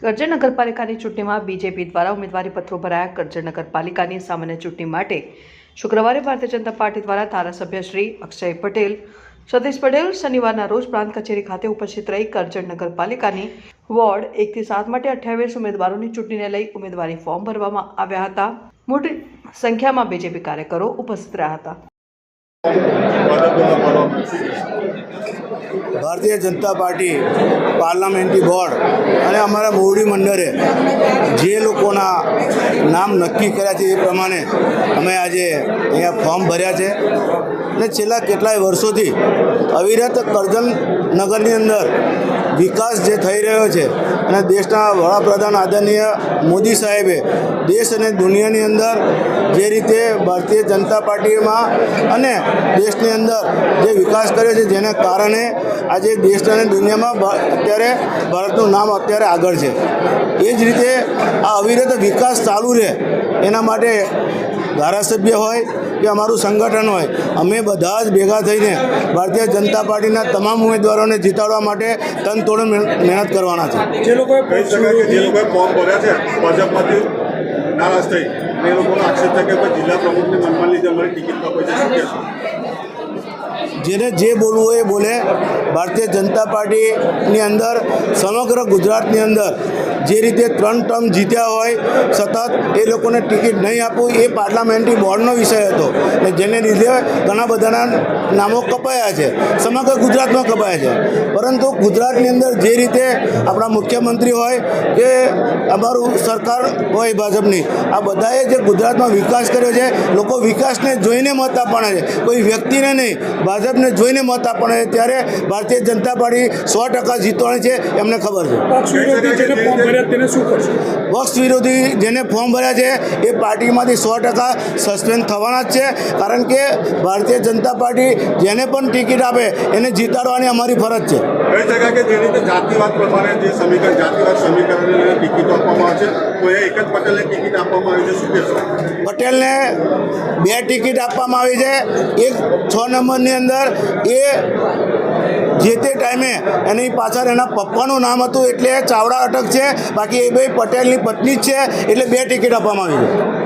કરજણ નગરપાલિકાની ચૂંટણીમાં બીજેપી દ્વારા ઉમેદવારી પત્રો ભરાયા. કરજણ નગરપાલિકાની સામાન્ય ચૂંટણી માટે શુક્રવારે ભારતીય જનતા પાર્ટી દ્વારા ધારાસભ્ય શ્રી અક્ષય પટેલ, સતીશ પટેલ શનિવારના રોજ પ્રાંત કચેરી ખાતે ઉપસ્થિત રહી કરજણ નગરપાલિકાની વોર્ડ એકથી સાત માટે અઠ્યાવીસ ઉમેદવારોની ચૂંટણીને લઈ ઉમેદવારી ફોર્મ ભરવામાં આવ્યા હતા. મોટી સંખ્યામાં બીજેપી કાર્યકરો ઉપસ્થિત રહ્યા હતા. Bharatiya Janata party, parliamentary board અને અમારા મોવડી મંડળે જે લોકોના નામ નક્કી કર્યા છે એ પ્રમાણે અમે આજે અહીંયા ફોર્મ ભર્યા છે. અને છેલ્લા કેટલાય વર્ષોથી અવિરત કરજણ નગરની અંદર વિકાસ જે થઈ રહ્યો છે અને દેશના વડાપ્રધાન આદરણીય મોદી સાહેબે દેશ અને દુનિયાની અંદર જે રીતે ભારતીય જનતા પાર્ટીમાં અને દેશની અંદર જે વિકાસ કર્યો છે જેના કારણે આજે દેશ અને દુનિયામાં અત્યારે ભારતનું નામ અત્યારે આગળ છે. એ જ રીતે આ અવિરત વિકાસ ચાલુ રહે એના માટે ધારાસભ્ય હોય કે અમારું સંગઠન હોય અમે બધા જ ભેગા થઈને ભારતીય જનતા પાર્ટીના તમામ ઉમેદવારોને જીતાડવા માટે તનતોડ મહેનત કરવાના છે. જે લોકોએ કહી શકાય કે જે લોકોએ ફોર્મ ભર્યા છે ભાજપમાંથી નારાજ થઈ અને એ લોકોનો આક્ષેપ થાય કે ભાઈ જિલ્લા પ્રમુખને મનમાં લીધે અમારી ટિકિટ કપાઈ છે શું કહેશો જેને જે બોલવું હોય એ બોલે. ભારતીય જનતા પાર્ટીની અંદર, સમગ્ર ગુજરાતની અંદર જે રીતે ત્રણ ટર્મ જીત્યા હોય, સતત એ લોકોને ટિકિટ નહીં આપવું, એ પાર્લામેન્ટરી બોર્ડનો વિષય હતો. અને જેને લીધે ઘણા બધાના નામો કપાયા છે. સમગ્ર ગુજરાતમાં કપાયા છે. પરંતુ ગુજરાતની અંદર જે રીતે આપણા મુખ્યમંત્રી હોય કે અમારું સરકાર હોય ભાજપની, આ બધાએ જે ગુજરાતમાં વિકાસ કર્યો છે, લોકો વિકાસને જોઈને મત આપવાના છે. કોઈ વ્યક્તિને નહીં. ભાજપને જોઈને મત આપણે ત્યારે ભારતીય જનતા પાર્ટી સો ટકા જીતવાની છે એમને ખબર છે. પક્ષ વિરોધી જેને ફોર્મ ભર્યા છે એ પાર્ટીમાંથી સો ટકા સસ્પેન્ડ થવાના જ છે. કારણ કે ભારતીય જનતા પાર્ટી જેને પણ ટિકિટ આપે એને જીતાડવાની અમારી ફરજ છે. કહી શકાય કે જે રીતે જાતિવાદ પ્રમાણે જે સમીકરણ જાતિવાદ સમીકરણને લઈને આપવામાં આવે છે તો એ એક જ પટેલને ટિકિટ આપવામાં આવી છે. શું કહેશો? પટેલને બે ટિકિટ આપવામાં આવી છે. એક છ નંબરની અંદર એ જે તે ટાઈમે એની પાછળ એના પપ્પાનું નામ હતું એટલે ચાવડા અટક છે. બાકી એ ભાઈ પટેલની પત્ની જ છે, એટલે બે ટિકિટ આપવામાં આવી